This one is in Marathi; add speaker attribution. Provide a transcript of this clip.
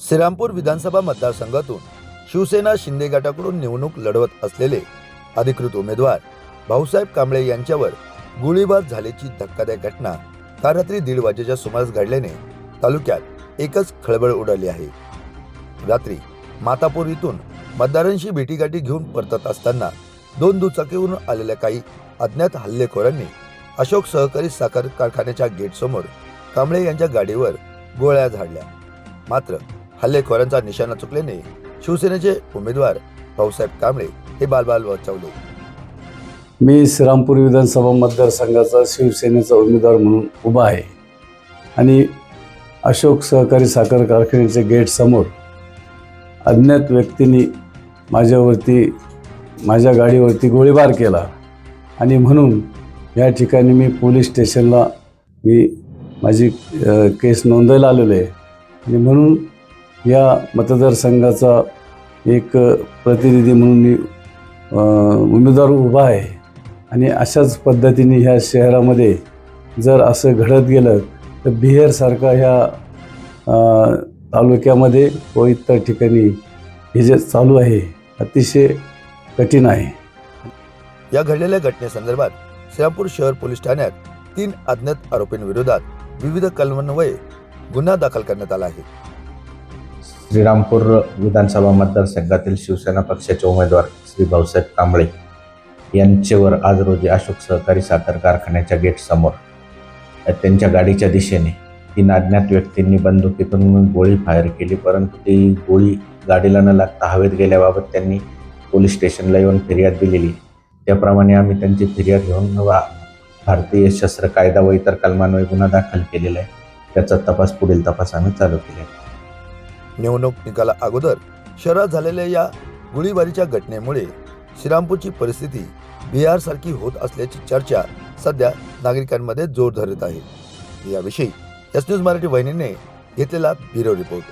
Speaker 1: श्रीरामपूर विधानसभा मतदारसंघातून शिवसेना शिंदे गटाकडून निवडणूक लढवत असलेले अधिकृत उमेदवार भाऊसाहेब कांबळे यांच्यावर गोळीबार झाल्याची धक्कादायक घटना काल रात्री दीड वाजेच्या सुमारास घडल्याने तालुक्यात एकच खळबळ उडाली आहे. रात्री मातापूर इथून मतदारांशी भेटीगाठी घेऊन परतत असताना दोन दुचाकीवरून आलेल्या काही अज्ञात हल्लेखोरांनी अशोक सहकारी साखर कारखान्याच्या गेटसमोर कांबळे यांच्या गाडीवर गोळ्या झाडल्या. मात्र हल्लेखोरांचा निशाणा चुकल्याने शिवसेनेचे उमेदवार भाऊसाहेब कांबळे हे बालबाल वाचवले
Speaker 2: मी श्रीरामपूर विधानसभा मतदारसंघाचा शिवसेनेचा उमेदवार म्हणून उभा आहे. आणि अशोक सहकारी साखर कारखान्याच्या गेटसमोर अज्ञात व्यक्तींनी माझ्यावरती माझ्या गाडीवरती गोळीबार केला. आणि म्हणून या ठिकाणी मी पोलीस स्टेशनला मी माझी केस नोंदवायला आलेलो आहे. आणि म्हणून या मतदारसंघाचा एक प्रतिनिधी म्हणून मी उमेदवार उभा आहे. आणि अशाच पद्धतीने ह्या शहरामध्ये जर असं घडत गेलं तर बिहेरसारखा ह्या तालुक्यामध्ये व इतर ठिकाणी हे जे चालू आहे अतिशय कठीण आहे.
Speaker 1: या घडलेल्या घटनेसंदर्भात श्रीरामपूर शहर पोलीस ठाण्यात तीन अज्ञात आरोपींविरोधात विविध कलमान्वये गुन्हा दाखल करण्यात आला आहे.
Speaker 3: श्रीरामपूर विधानसभा मतदारसंघातील शिवसेना पक्षाचे उमेदवार श्री भाऊसाहेब कांबळे यांच्यावर आज रोजी अशोक सहकारी साखर कारखान्याच्या गेटसमोर त्यांच्या गाडीच्या दिशेने तीन अज्ञात व्यक्तींनी बंदुकीतून गोळी फायर केली परंतु ती गोळी गाडीला न लागता हवेत गेल्याबाबत त्यांनी पोलीस स्टेशनला येऊन फिर्याद दिलेली. त्याप्रमाणे आम्ही त्यांची फिर्याद घेऊन वा भारतीय शस्त्र कायदा व इतर कलमांवर गुन्हा दाखल केलेला आहे. त्याचा तपास पुढील तपास आम्ही चालू केला आहे.
Speaker 1: निवडणूक निकाला अगोदर शहरात झालेल्या या गोळीबारीच्या घटनेमुळे श्रीरामपूरची परिस्थिती बिहारसारखी होत असल्याची चर्चा सध्या नागरिकांमध्ये जोर धरत आहे. याविषयी एस न्यूज मराठी वाहिनीने घेतलेला ब्युरो रिपोर्ट.